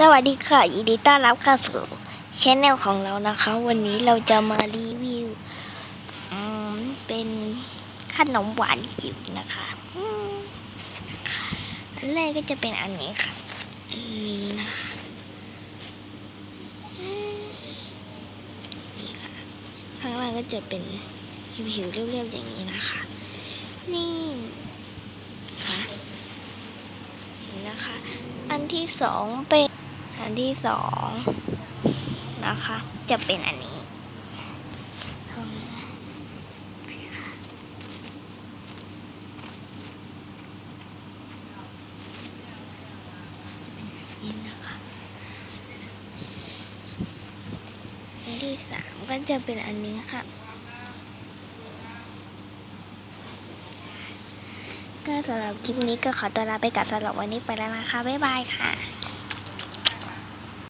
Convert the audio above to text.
สวัสดีค่ะยินดีต้อนรับเข้าสู่ชแนลของเรานะคะ วันนี้เราจะมารีวิวเป็นขนมหวานจิ๋วนะคะอันแรกก็จะเป็นอันนี้ค่ะนนี้นะคะนี่ค่ะข้างล่างก็จะเป็นผิวๆเรียบๆอย่างนี้นะคะ นี่ค่ะนี่นะคะ อันที่สองเป็น อันที่สองนะคะ จะเป็นอันนี้นี่นะคะอันที่สามก็จะเป็นอันนี้ค่ะ ก็สำหรับคลิปนี้ก็ขอตัวลาไปกับสำหรับวันนี้ไปแล้วนะคะ บ๊ายบายค่ะ